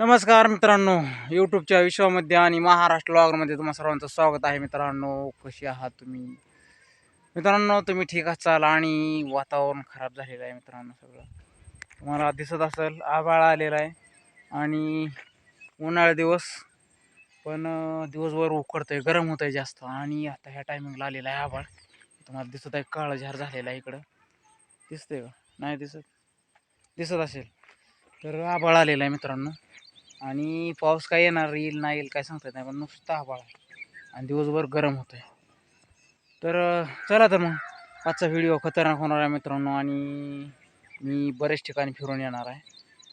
नमस्कार मित्रांनो यूट्यूबच्या विश्वामध्ये आणि महाराष्ट्र ब्लॉगमध्ये तुम्हा सर्वांचं स्वागत आहे मित्रांनो. कशी आहात तुम्ही? मित्रांनो तुम्ही ठीक असाल आणि वातावरण खराब झालेलं आहे मित्रांनो सगळं. तुम्हाला दिसत असेल आभाळ आलेला आहे आणि उन्हाळा दिवस पण दिवसभर उकडतं आहे गरम होतं आहे जास्त आणि आता ह्या टायमिंगला आलेला आहे आभाळ. तुम्हाला दिसत आहे काळं झार झालेला आहे इकडं. दिसतंय का? नाही दिसत? दिसत असेल. तर आभाळ आलेला आहे मित्रांनो. आणि पाऊस काय येणार येईल नाही येईल काय सांगता येत नाही पण नुसता आभाळ आहे. आणि दिवसभर गरम होतं आहे तर चला तर मग. आजचा व्हिडिओ खतरनाक होणार आहे मित्रांनो आणि मी बऱ्याच ठिकाणी फिरून येणार आहे.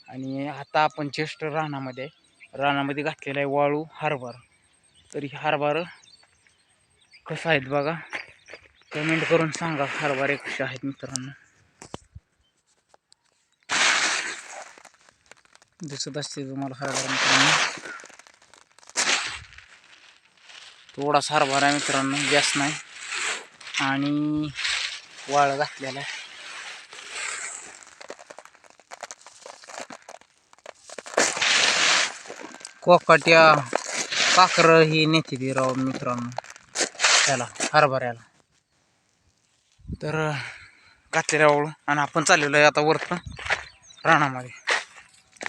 आणि आता आपण ज्येष्ठ रानामध्ये आहे. रानामध्ये घातलेला आहे वाळू हारभार तर ही हारभार कसं आहेत बघा. कमेंट करून सांगा हारभार कसे आहेत मित्रांनो. दिसत असते तुम्हाला हरभरा मित्रांनो. थोडासा हरभरा आहे मित्रांनो जास्त नाही. आणि वाळ घातलेला आहे. कोकाट्या काकर ही नेते ती राव मित्रांनो त्याला हरभऱ्याला. तर घातलेल्या वाळू. आणि आपण चाललेलो आहे आता वरतं रानामध्ये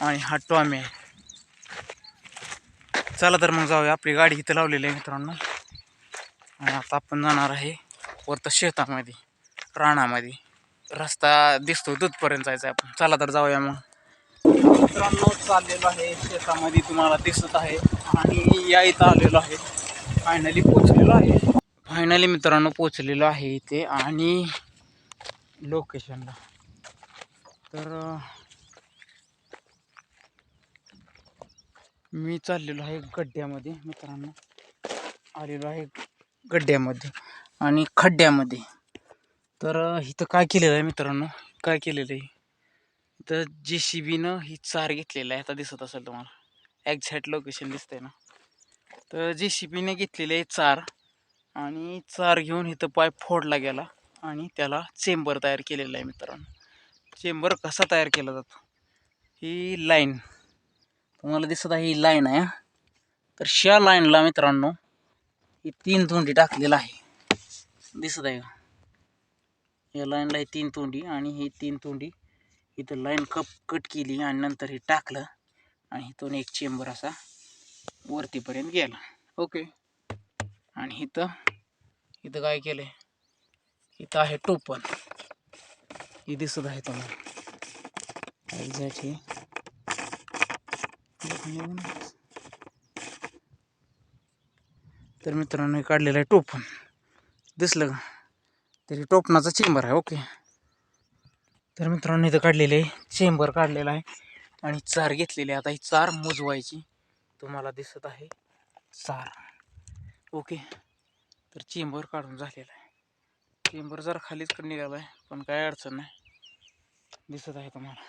आणि हा टॉमी आहे चला तर मग जाऊया. आपली गाडी इथं लावलेली आहे मित्रांनो. आणि आता आपण जाणार आहे वरतं शेतामध्ये रानामध्ये. रस्ता दिसतो दूधपर्यंत जायचा आहे आपण. चला तर जाऊया मग. मित्रांनो चाललेलो आहे शेतामध्ये. तुम्हाला दिसत आहे. आणि या इथं आलेलो आहे. फायनली पोचलेलो आहे. फायनली मित्रांनो पोचलेलो आहे इथे. आणि लोकेशनला तर मी चाललेलो आहे गड्ड्यामध्ये मित्रांनो. आलेलो आहे गड्ड्यामध्ये आणि खड्ड्यामध्ये. तर इथं काय केलेलं आहे मित्रांनो? काय केलेलं आहे? तर जे सी बीनं ही चार घेतलेलं आहे आता दिसत असेल तुम्हाला. एक्झॅक्ट लोकेशन दिसतंय ना. तर जे सी बीने घेतलेले आहे चार आणि चार घेऊन इथं पाय फोडला गेला आणि त्याला चेंबर तयार केलेला आहे मित्रांनो. चेंबर कसा तयार केला जातो? ही लाईन. तुम्हाला दिसत आहे ही लाईन आहे तर ह्या लाईनला मित्रांनो ही तीन तोंडी टाकलेलं आहे. दिसत आहे का? या लाईनला ही तीन तोंडी आणि ही तीन तोंडी इथं लाईन कप कट केली आणि नंतर हे टाकलं आणि इथून एक चेंबर असा वरतीपर्यंत गेला. ओके आणि इथं इथं काय केलं इथं आहे टोपण. ही दिसत आहे तुम्हाला. एक्झॅक्ट ही तर मित्रांनो काढलेलं आहे टोपण. दिसलं का? तरी टोपणाचा चेंबर आहे ओके तर मित्रांनो इथं काढलेलं आहे. चेंबर काढलेला आहे. आणि चार घेतलेली आहे. आता ही चार मोजवायची तुम्हाला दिसत आहे. चार. ओके तर चेंबर काढून झालेला आहे. चेंबर जरा खालीच निघाला आहे पण काय अडचण नाही. दिसत आहे तुम्हाला.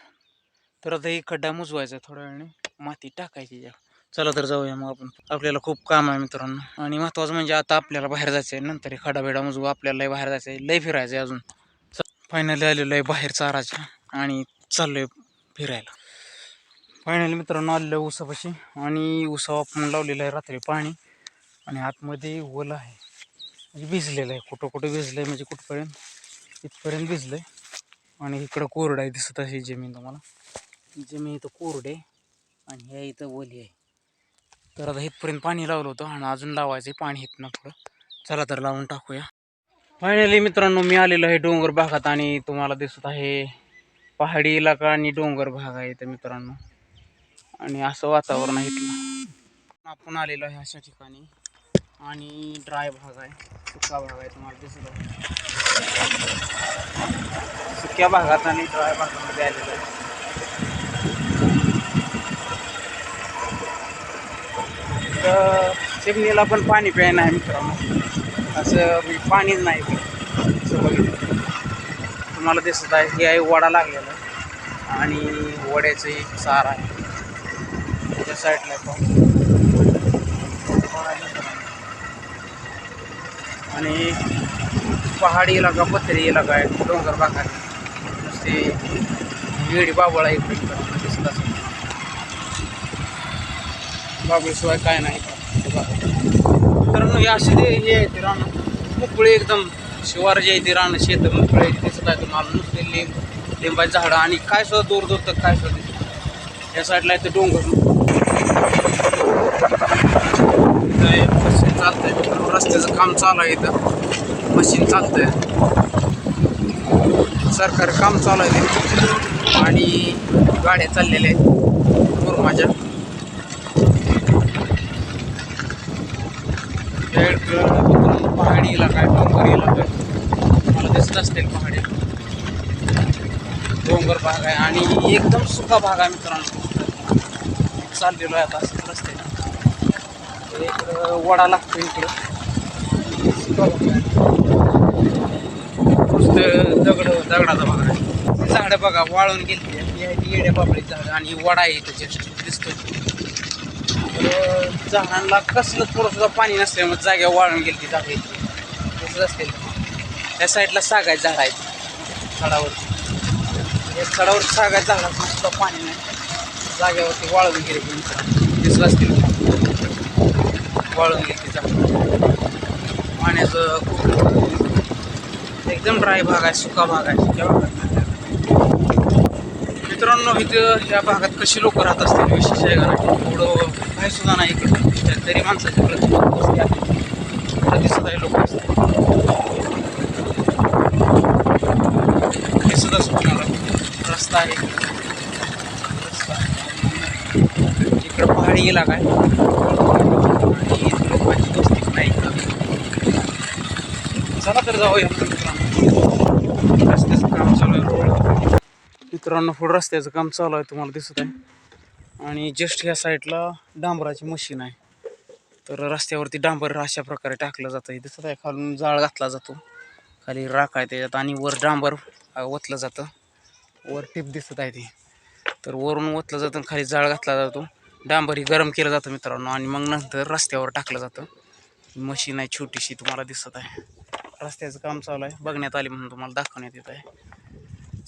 तर आता एक खड्डा मुजवायचा आहे थोड्या वेळाने. माती टाकायची या चला तर जाऊया मग आपण. आपल्याला खूप काम आहे मित्रांनो. आणि महत्त्वाचं म्हणजे आता आपल्याला बाहेर जायचं आहे नंतर खडा बिडा मुजवू आपल्याला लय बाहेर जायचं आहे लय फिरायचं आहे अजून फायनली आलेलो आहे बाहेर चाराच्या आणि चाललो आहे फिरायला. फायनली मित्रांनो आलेलो आहे उसापाशी. आणि उसा आपण लावलेला आहे रात्री पाणी. आणि आतमध्ये ओलं आहे. म्हणजे भिजलेलं आहे. कुठं कुठं भिजलं आहे म्हणजे कुठपर्यंत? इथपर्यंत भिजलं आहे आणि इकडं कोरडं आहे दिसत आहे जमीन तुम्हाला. जमीन इथं कोरडे आणि ह्या इथं ओली आहे. तर आता इथपर्यंत पाणी लावलं होतं आणि अजून लावायचं आहे पाणी इथनं पुढं. चला तर लावून टाकूया. फायनली मित्रांनो मी आलेलो आहे डोंगर भागात आणि तुम्हाला दिसत आहे पहाडी इलाका आणि डोंगर भाग आहे इथं मित्रांनो. आणि असं वातावरण आहे इथलं. आपण आलेलो आहे अशा ठिकाणी. आणि ड्राय भाग आहे. सुका भाग आहे तुम्हाला दिसत आहे. सुक्या भागात आणि ड्राय भागामध्ये आलेलो आहे. तर चिमणीला पण पाणी प्यायला आहे मित्रांनो. असं म्हणजे पाणीच नाही असं बघितलं. तुम्हाला दिसत आहे हे आहे वडा लागलेला. आणि वड्याचं एक सार आहे. त्या साईडला पण. आणि पहाडी इलाका पथरी इलाका आहे. डोंगर भागात. नुसते वेडी बाबळ आहे इकडे मित्रांनो, दिसत असेल बाबळीशिवाय काय नाही. कारण हे असे ते हे आहे ते रान. मोकळे एकदम शिवार जे आहे ते रान शेत मोकळे आहे, दिसत आहे तुम्हाला नुसते लिंब लिंबाची झाडं आणि काय सुद्धा दूर दूर तर काय सुद्धा दिसत या साईडला आहे ते डोंगर. मशीन चालतंय. रस्त्याचं काम चालू आहे इथं. मशीन चालतंय. सरकारी काम चालू आहे आणि गाड्या चाललेल्या आहेत. माझ्या. त्या पहाडी इलाका आहे डोंगर इलाका आहे दिसत असतील पहाडी. डोंगर भाग आहे आणि एकदम सुका भाग आहे मित्रांनो. चाललेलो आहे आता असंच रस्ते. इकडं वडा लागतो इकडं. सुका नुसतं दगड दगडाचा भाग आहे. झाडं बघा वाळून गेली येड्या बाबळी झाडं आणि वडा आहे त्याच्या दिसतो तर झाडांना कसलं थोडं सुद्धा पाणी नसल्यामुळे जाग्या वाळून गेली ती जागा इथे दिसत असतील? त्या साईडला सागायचं झाड आहेत. झाडावर या झाडावर सागायचं झाडात सुद्धा पाणी नाही. जाग्यावरती वाळून गेले ती असतील? वाळून गेली ती जागा. पाण्याचं खूप एकदम ड्राय भाग आहे सुका भाग आहे. सुक्या भागात मित्रांनो इथं या भागात कशी लोक राहत असतील विशेष आहे का नाही एवढं काही सुद्धा नाही इकडं. तरी माणसाची प्रति आहे. दिसत आहे लोक हे सुद्धा तुम्हाला रस्ता आहे. रस्ता इकडं पहाडी इलाका आहे. लोकांची पण आहे इकडं. चला तर जाऊया रस्त्याचं काम चालू आहे. रोड मित्रांनो पुढं रस्त्याचं काम चालू आहे तुम्हाला दिसत आहे. आणि जस्ट ह्या साईडला डांबराची मशीन आहे. तर रस्त्यावरती डांबर अशा प्रकारे टाकलं जातं. हे दिसत आहे खालून जाळ घातला जातो. खाली राख आहे त्याच्यात आणि वर डांबर ओतलं जातं. वर टिप दिसत आहे ती. तर वरून ओतलं जातं आणि खाली जाळ घातला जातो. डांबर ही गरम केलं जातं मित्रांनो. आणि मग नंतर रस्त्यावर टाकलं जातं. मशीन आहे छोटीशी तुम्हाला दिसत आहे. रस्त्याचं काम चालू आहे. बघण्यात आली म्हणून तुम्हाला दाखवण्यात येत आहे.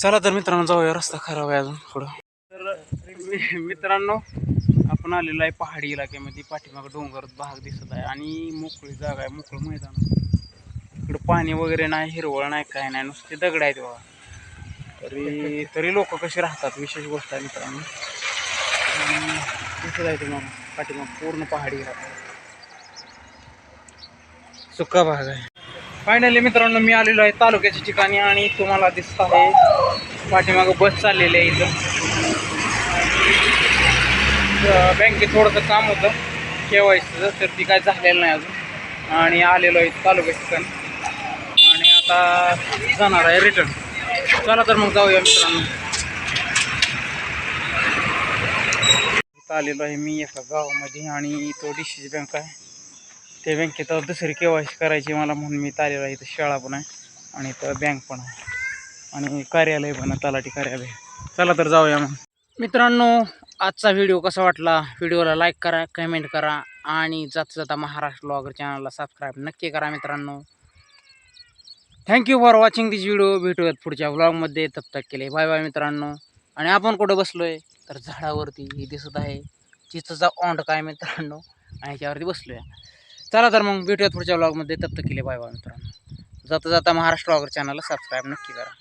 चला तर मित्रांनो जाऊया. रस्ता खराब आहे अजून पुढं. तर मित्रांनो आपण आलेलो आहे पहाडी इलाक्यामध्ये. पाठीमागं डोंगर भाग दिसत आहे आणि मोकळी जागा आहे मोकळं मैदान इकडं पाणी वगैरे नाही हिरवळ नाही काय नाही. नुसते दगड आहेत बघा. तरी तरी लोक कसे राहतात? विशेष गोष्ट आहे मित्रांनो. दिसत आहे तुम्हाला पाठीमाग पूर्ण पहाडी इलाका. सुका भाग आहे. फायनली मित्रांनो मी आलेलो आहे तालुक्याच्या ठिकाणी आणि तुम्हाला दिसत आहे पाठीमागं बस चाललेली आहे इथं. बँकेत थोडंसं काम होतं. केवायसीचं तर ती काय झालेलं नाही अजून. आणि आलेलो आहे तालुक्या ठिकाणी. आणि आता जाणार आहे रिटर्न चला तर मग जाऊया मित्रांनो. आलेलो आहे मी एका गावामध्ये आणि तो डी सी बँक आहे. त्या बँकेत दुसरी केवायसी करायची मला म्हणून मी आलेलो आहे. इथं शाळा पण आहे आणि इथं बँक पण आहे. आणि कार्यालय पण तलाठी कार्यालय. चला तर जाऊया मग. मित्रांनो आजचा व्हिडिओ कसा वाटला? व्हिडिओला लाईक करा कमेंट करा आणि जाता जाता महाराष्ट्र ब्लॉगर चॅनलला सबस्क्राईब नक्की करा मित्रांनो. Thank you for watching this video भेटूयात पुढच्या व्लॉगमध्ये तब तक केले बाय बाय मित्रांनो. आणि आपण कुठं बसलो आहे तर झाडावरती हे दिसत आहे. चिचचा ऑंड काय मित्रांनो? आणि ह्याच्यावरती बसलो आहे चला तर मग भेटूयात पुढच्या व्लॉगमध्ये तब तक केले बाय बाय मित्रांनो. जाता जाता महाराष्ट्र ब्लॉगर चॅनलला सबस्क्राईब नक्की करा.